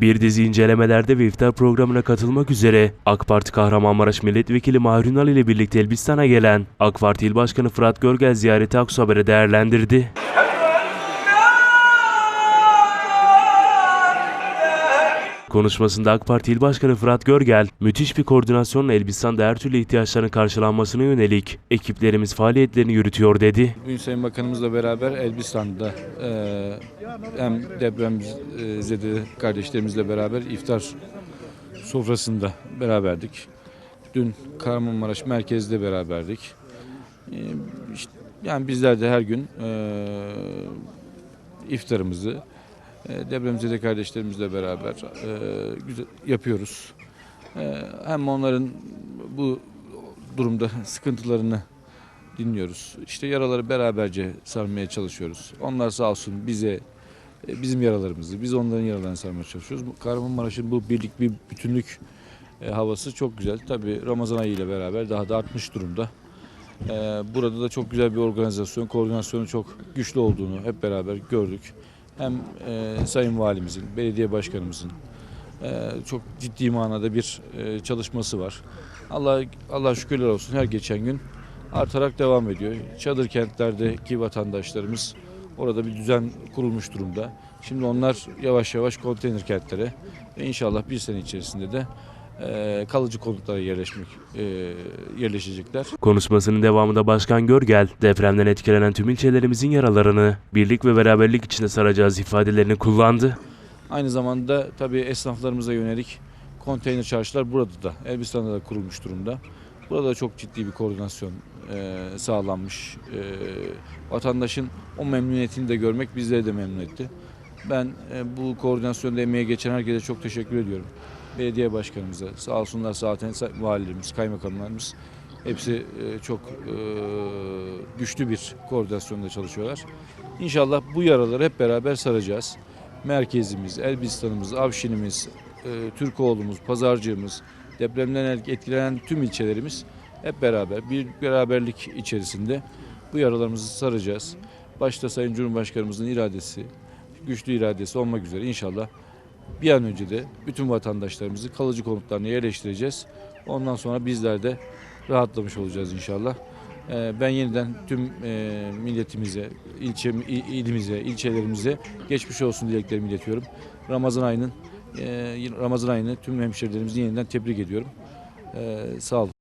Bir dizi incelemelerde ve iftar programına katılmak üzere AK Parti Kahramanmaraş Milletvekili Mahir Ünal ile birlikte Elbistan'a gelen AK Parti İl Başkanı Fırat Görgel ziyareti Aksu Haber'e değerlendirdi. Konuşmasında AK Parti İl Başkanı Fırat Görgel, müthiş bir koordinasyonla Elbistan'da her türlü ihtiyaçların karşılanmasına yönelik ekiplerimiz faaliyetlerini yürütüyor dedi. Bugün Bakanımızla beraber Elbistan'da e, hem depremzede kardeşlerimizle beraber iftar sofrasında beraberdik. Dün Kahramanmaraş merkezde beraberdik. E, işte, yani bizler de her gün e, iftarımızı e, depremzede kardeşlerimizle beraber e, güzel yapıyoruz. E, hem onların bu durumda sıkıntılarını dinliyoruz. İşte yaraları beraberce sarmaya çalışıyoruz. Onlar sağ olsun bize e, bizim yaralarımızı, biz onların yaralarını sarmaya çalışıyoruz. Kahramanmaraş'ın bu birlik bir bütünlük e, havası çok güzel. Tabii Ramazan ayı ile beraber daha da artmış durumda. E, burada da çok güzel bir organizasyon, koordinasyonu çok güçlü olduğunu hep beraber gördük. Hem e, Sayın Valimizin, belediye başkanımızın e, çok ciddi manada bir e, çalışması var. Allah Allah şükürler olsun her geçen gün artarak devam ediyor. Çadır kentlerdeki vatandaşlarımız orada bir düzen kurulmuş durumda. Şimdi onlar yavaş yavaş konteyner kentlere ve inşallah bir sene içerisinde de kalıcı konutlara yerleşmek e, yerleşecekler. Konuşmasının devamında Başkan Görgel, depremden etkilenen tüm ilçelerimizin yaralarını birlik ve beraberlik içinde saracağız ifadelerini kullandı. Aynı zamanda tabii esnaflarımıza yönelik konteyner çarşılar burada da Elbistan'da da kurulmuş durumda. Burada da çok ciddi bir koordinasyon e, sağlanmış. E, vatandaşın o memnuniyetini de görmek bizleri de memnun etti. Ben e, bu koordinasyonda emeğe geçen herkese çok teşekkür ediyorum. Belediye başkanımıza, sağ olsunlar zaten valilerimiz, kaymakamlarımız hepsi e, çok e, güçlü bir koordinasyonda çalışıyorlar. İnşallah bu yaraları hep beraber saracağız merkezimiz, Elbistan'ımız, Avşin'imiz, e, Türkoğlu'muz, Pazarcığımız, depremden etkilenen tüm ilçelerimiz hep beraber bir beraberlik içerisinde bu yaralarımızı saracağız. Başta Sayın Cumhurbaşkanımızın iradesi, güçlü iradesi olmak üzere inşallah bir an önce de bütün vatandaşlarımızı kalıcı konutlarına yerleştireceğiz. Ondan sonra bizler de rahatlamış olacağız inşallah. Ee, Ben yeniden tüm e, milletimize, ilçe, il- ilimize, ilçelerimize geçmiş olsun dileklerimi iletiyorum. Ramazan ayının e, Ramazan ayını tüm hemşehrilerimizi yeniden tebrik ediyorum. Ee, Sağ olun.